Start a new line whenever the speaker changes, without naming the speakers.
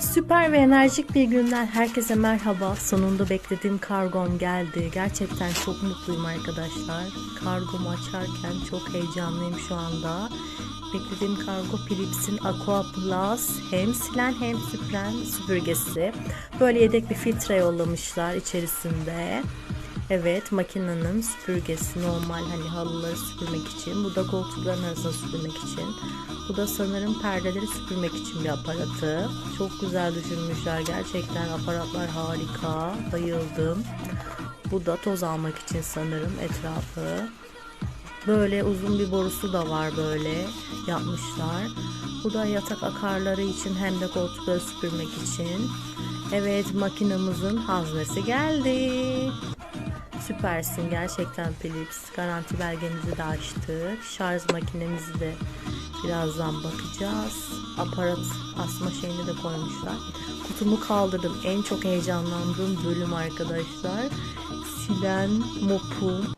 Süper ve enerjik bir günden herkese merhaba. Sonunda beklediğim kargom geldi. Gerçekten çok mutluyum arkadaşlar. Kargomu açarken çok heyecanlıyım şu anda. Beklediğim kargo Philips'in Aqua Plus hem silen hem süpüren süpürgesi. Böyle yedek bir filtre yollamışlar içerisinde. Evet makinenin süpürgesi normal hani halıları süpürmek için. Bu da koltukların arasını süpürmek için. Bu da sanırım perdeleri süpürmek için bir aparatı. Çok güzel düşünmüşler gerçekten aparatlar harika. Bayıldım. Bu da toz almak için sanırım etrafı. Böyle uzun bir borusu da var böyle yapmışlar. Bu da yatak akarları için hem de koltukları süpürmek için. Evet makinamızın haznesi geldi. Süpersin gerçekten Philips. Garanti belgemizi de açtık. Şarj makinemizi de birazdan bakacağız. Aparat asma şeyini de koymuşlar. Kutumu kaldırdım. En çok heyecanlandığım bölüm arkadaşlar. Silen mopu